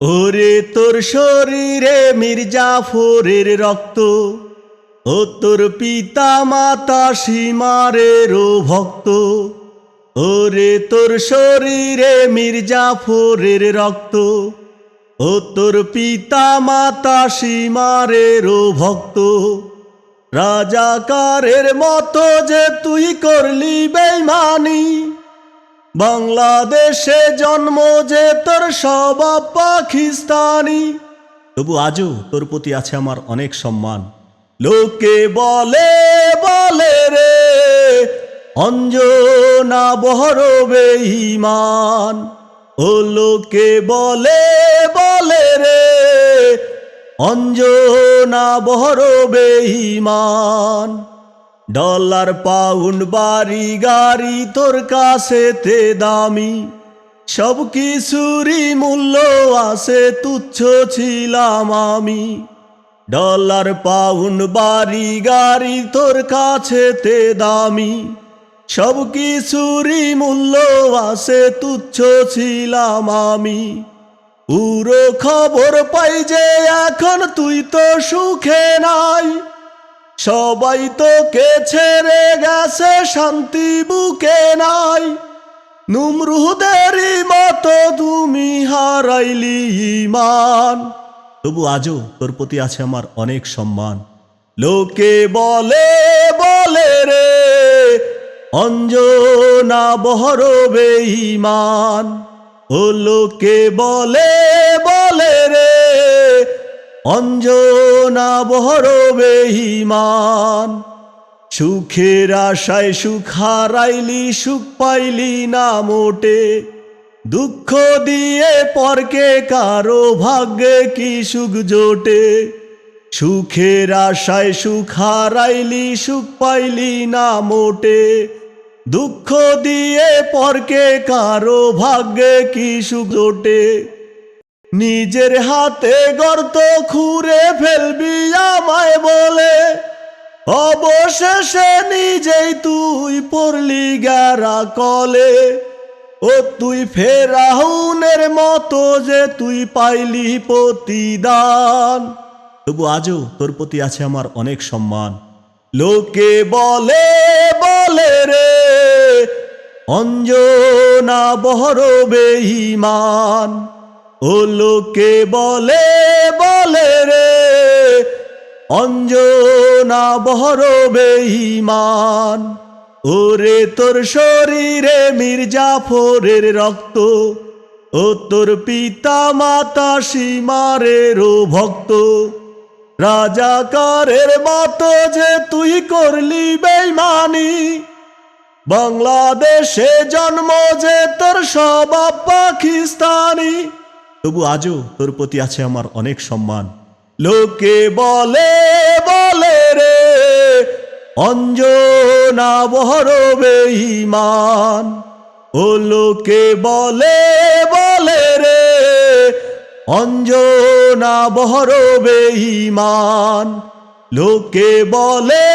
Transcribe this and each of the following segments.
ওরে তোর শরীরে মির্জাফরের রক্ত ও তোর পিতা মাতা সীমারেরও ভক্ত। ওরে তোর শরীরে মির্জাফরের রক্ত ও তোর পিতা মাতা সীমারেরও ভক্ত। রাজাকারের মতো যে তুই করলি বেইমানি বাংলাদেশে জন্ম যে তোর সব পাকিস্তানি। তবু আজও তোর প্রতি আছে আমার অনেক সম্মান। লোকে বলে বলে রে, অঞ্জনা বহর বেঈমান ও লোকে বলে বলে রে, অঞ্জনা বহর বেঈমান ডলার, পাউন্ড, বাড়ি, গাড়ি, তোর কাছে তে দামি। সব কিছুরই মূল্য আছে, তুচ্ছ ছিলাম আমি। ডলার, পাউন্ড, বাড়ি, গাড়ি, তোর কাছে তে দামি। সব কিছুরই মূল্য আছে, তুচ্ছ ছিলাম আমি। পুরো খবর পাই যে এখন তুই তো সুখে নাই। সবাই তোকে ছেড়ে গেছে শান্তি বুকে নাই। নুমরুদেরই মতো তুমি হারাইলি ইমান তবু আজও তোর প্রতি আছে আমার অনেক সম্মান। লোকে বলে বলে রে, অঞ্জনা বহর বেঈমান ও লোকে বলে অঞ্জনা বহর বেঈমান। সুখের আশায় সুখ হারাইলি, সুখ পাইলি না মোটে। দুঃখ দিয়ে পরকে কারও ভাগ্যে কি সুখ জোটে? সুখের আশায় সুখ হারাইলি, সুখ পাইলি না মোটে। দুঃখ দিয়ে পরকে কারও ভাগ্যে কি সুখ জোটে? নিজের হাতে গর্ত খুঁড়ে ফেলবি আমায় বলে। অবশেষে নিজেই তুই পড়লি গারা কলে। ও তুই ফেরাহুনের মতো যে তুই পাইলি প্রতিদান। তবু আজও তোর প্রতি আছে আমার অনেক সম্মান। লোকে বলে বলে রে, অঞ্জনা বহর বেঈমান ও লোকে বলে বলে রে, অঞ্জনা বহর বেঈমান। ওরে তোর শরীরে মির্জাফরের রক্ত, ও তোর পিতা মাতা সীমারেরও ভক্ত। রাজাকারের মতো যে তুই করলি বেইমানি বাংলাদেশে জন্ম যে তোর স্বভাব পাকিস্তানি। তবু আজও তোর প্রতি আছে আমার অনেক সম্মান। লোকে বলে বলে রে, অঞ্জনা বহর বেঈমান ও লোকে বলে বলে রে, অঞ্জনা বহর বেঈমান লোকে বলে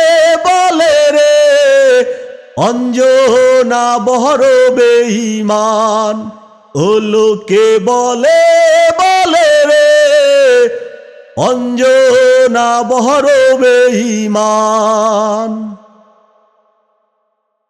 বলে রে, অঞ্জনা বহর বেঈমান ও লোকে বলে বলে রে অঞ্জনা বহর বেঈমান